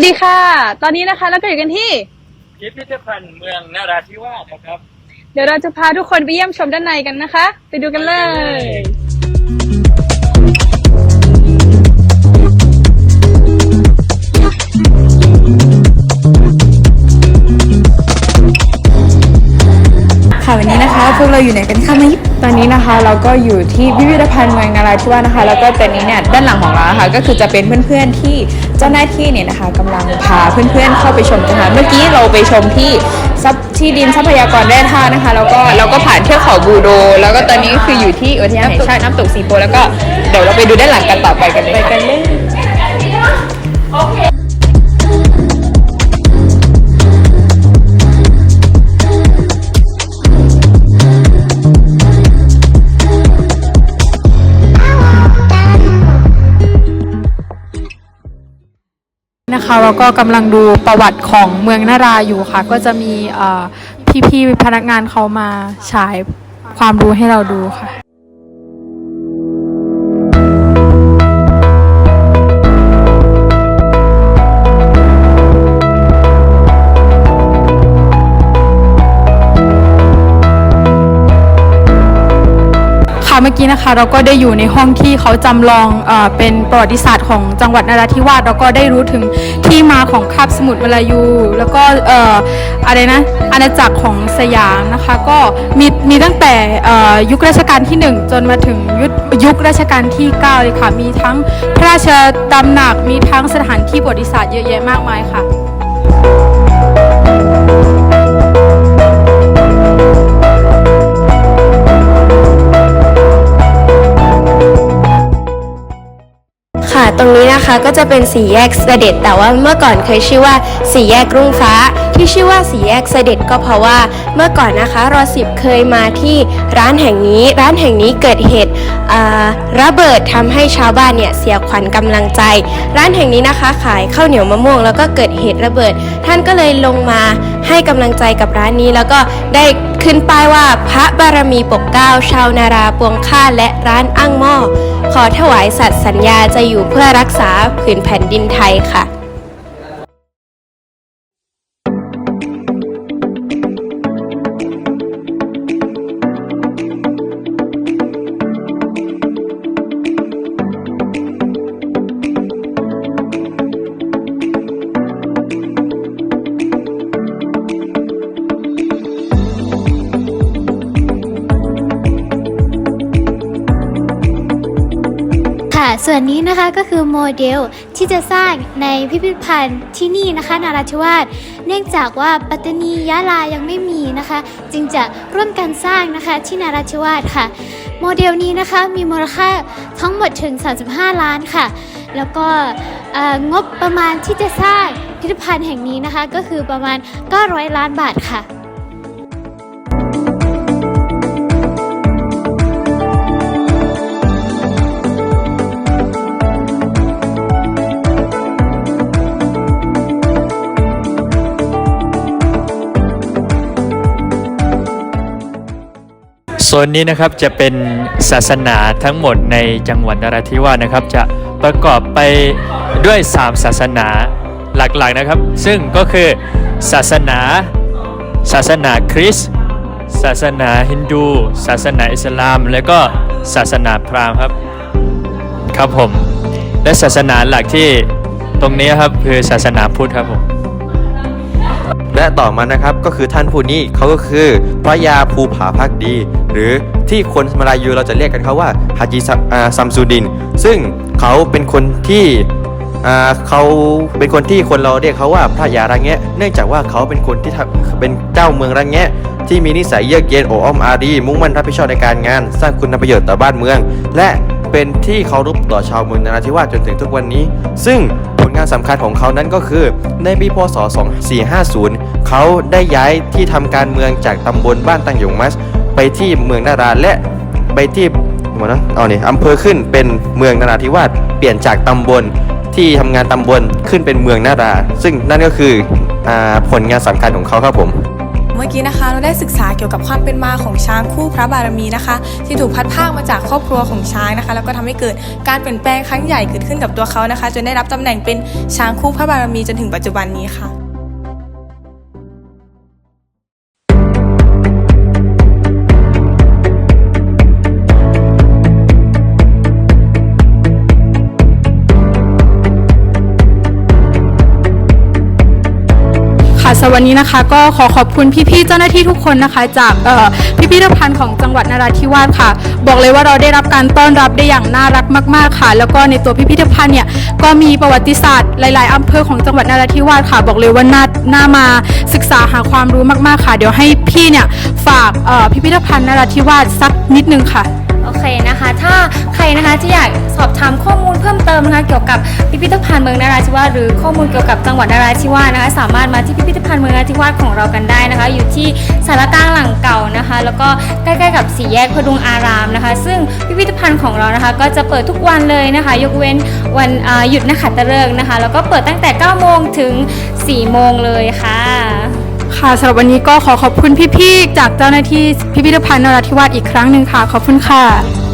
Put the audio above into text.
วัสดีค่ะ ตอนนี้นะคะเราก็อยู่กันที่พิพิธภัณฑ์เมืองนาราธิวาสนะครับ เดี๋ยวเราจะพาทุกคนไปเยี่ยมชมด้านในกันนะคะ ไปดูกันเลย ค่ะวันนี้นะคะพวกเราอยู่ไหนกันคะมายิปตอนนี้นะคะเราก็อยู่ที่พิพิธภัณฑ์เมืองนาราธิวาสนะคะ แล้วก็ตอนนี้เนี่ยด้านหลังของเราค่ะก็คือจะเป็นเพื่อนๆที่ เจ้าหน้าที่เนี่ยนะคะกำลังพาเพื่อนๆเข้าไปชมนะคะ เมื่อกี้เราไปชมที่ทรัพย์ที่ดินทรัพยากรแร่ธาตุนะคะ แล้วก็เราก็ผ่านเทือกเขาบูโด แล้วก็ตอนนี้คืออยู่ที่อุทยานแห่งชาติน้ำตกสีโพแล้วก็เดี๋ยวเราไปดูด้านหลังกันต่อไปกันเลยไปกันเล นะคะเราก็กำลังดูประวัติของเมืองนาราอยู่ค่ะ ก็จะมีเอ่พี่ๆพนักงานเขามาฉายความรู้ให้เราดูค่ะ เมื่อกี้นะคะเราก็ได้อยู่ในห้องที่เขาจำลองเอเป็นประวัติศาสตร์ของจังหวัดนราธิวาสแล้วก็ได้รู้ถึงที่มาของคาบสมุทรวลายู แล้วก็เอ่ออะไรนะอาณาจักรของสยามนะคะก็มีมีตั้งแต่ยุครัชกาลที่ 1 จนมาถึงยุคยุครัชกาลที่9เลยค่ะมีทั้งพระราชตำหนักมีทั้งสถานที่ประวัติศาสตร์เยอะแยะมากมายค่ะ ตรงนี้นะคะก็จะเป็นสี่แยกเสด็จ แต่ว่าเมื่อก่อนเคยชื่อว่าสี่แยกรุ่งฟ้า ที่ชื่อว่าสีแยกเสด็จก็เพราะว่าเมื่อก่อนนะคะรอสิบเคยมาที่ร้านแห่งนี้ ร้านแห่งนี้เกิดเหตุระเบิดทำให้ชาวบ้านเนี่ยเสียขวัญกำลังใจ ร้านแห่งนี้นะคะขายข้าวเหนียวมะม่วงแล้วก็เกิดเหตุระเบิด ท่านก็เลยลงมาให้กำลังใจกับร้านนี้ แล้วก็ได้ขึ้นป้ายว่าพระบารมีปกเก้าชาวนาราปวงข้าและร้านอ้างหม้อขอถวายสัตย์สัญญาจะอยู่เพื่อรักษาผืนแผ่นดินไทยค่ะ ส่วนนี้นะคะก็คือโมเดลที่จะสร้างในพิพิธภัณฑ์ที่นี่นะคะนาราธิวาสเนื่องจากว่าปัตตานียะลายังไม่มีนะคะ จึงจะร่วมกันสร้างนะคะที่นาราธิวาสค่ะ โมเดลนี้นะคะมีมูลค่าทั้งหมดถึง 35 ล้านค่ะ แล้วก็งบประมาณที่จะสร้างพิพิธภัณฑ์แห่งนี้นะคะ ก็คือประมาณ 900 ล้านบาทค่ะ โซนนี้นะครับจะเป็นศาสนาทั้งหมดในจังหวัดนราธิวาสนะครับ จะประกอบไปด้วย 3 ศาสนาหลักๆนะครับ ซึ่งก็คือศาสนา ศาสนาคริสต์ศาสนาฮินดู ศาสนาอิสลาม และก็ศาสนาพราหมณ์ครับครับผม และศาสนาหลักที่ตรงนี้ครับคือศาสนาพุทธครับผม และต่อมานะครับก็คือท่านผู้นี้เขาก็คือพระยาภูผาพักดี หรือที่คนมาลายูเราจะเรียกกันเขาว่าฮาจิซัมซูดิน ซึ่งเขาเป็นคนที่เขาเป็นคนที่คนเราเรียกเขาว่าพระยาระแงะ เนื่องจากว่าเขาเป็นคนที่เป็นเจ้าเมืองระแงะ ที่มีนิสัยเยือกเย็นโออ้อมอารี มุ่งมั่นรับผิดชอบในการงาน สร้างคุณประโยชน์ต่อบ้านเมือง และเป็นที่เคารพต่อชาวเมืองนราธิวาสจนถึงทุกวันนี้ ซึ่ง งานสำคัญของเขานั้นก็คือ ในปีพศ 2450 เขาได้ย้ายที่ทำการเมืองจากตำบลบ้านตังหยงมัส ไปที่เมืองนาราและไปที่มนะเอาเนี่ยอำเภอขึ้นเป็นเมืองนราธิวาสเปลี่ยนจากตำบลที่ทำงานตำบลขึ้นเป็นเมืองนารา ซึ่งนั่นก็คืออผลงานสำคัญของเขาครับผม เมื่อกี้นะคะ เราได้ศึกษาเกี่ยวกับความเป็นมาของช้างคู่พระบารมีนะคะ ที่ถูกพัดพากมาจากครอบครัวของช้างนะคะ แล้วก็ทำให้เกิดการเปลี่ยนแปลงครั้งใหญ่เกิดขึ้นกับตัวเขานะคะ จนได้รับตำแหน่งเป็นช้างคู่พระบารมีจนถึงปัจจุบันนี้ค่ะ ค่ะสวันนี้นะคะก็ขอขอบคุณพี่ๆเจ้าหน้าที่ทุกคนนะคะ จากพิพิธภัณฑ์ของจังหวัดนราธิวาสค่ะ บอกเลยว่าเราได้รับการต้อนรับได้อย่างน่ารักมาก ๆค่ะ แล้วก็ในตัวพิพิธภัณฑ์เนี่ยก็มีประวัติศาสตร์หลาย ๆอำเภอของจังหวัดนราธิวาสค่ะ บอกเลยว่าน่าน่ามาศึกษาหาความรู้มาก ๆค่ะ เดี๋ยวให้พี่เนี่ยฝากพิพิธภัณฑ์นราธิวาสสักนิดนึงค่ะ โอเคนะคะ ถ้าใครนะคะที่อยากสอบถามข้อมูลเพิ่มเติมนะคะเกี่ยวกับพิพิธภัณฑ์เมืองนราธิวาสหรือข้อมูลเกี่ยวกับจังหวัดนราธิวาสนะคะ สามารถมาที่พิพิธภัณฑ์เมืองนราธิวาสของเรากันได้นะคะ อยู่ที่สารกลางหลังเก่านะคะ แล้วก็ใกล้ๆกับสี่แยกพดุงอารามนะคะ ซึ่งพิพิธภัณฑ์ของเรานะคะ ก็จะเปิดทุกวันเลยนะคะ ยกเว้นวันหยุดนักขัตฤกษ์นะคะ แล้วก็เปิดตั้งแต่9โมงถึง4โมงเลยค่ะ ค่ะสำหรับวันนี้ก็ขอขอบคุณพี่ๆจากเจ้าหน้าที่พิพิธภัณฑ์นราธิวาสอีกครั้งหนึ่งค่ะ ขอบคุณค่ะ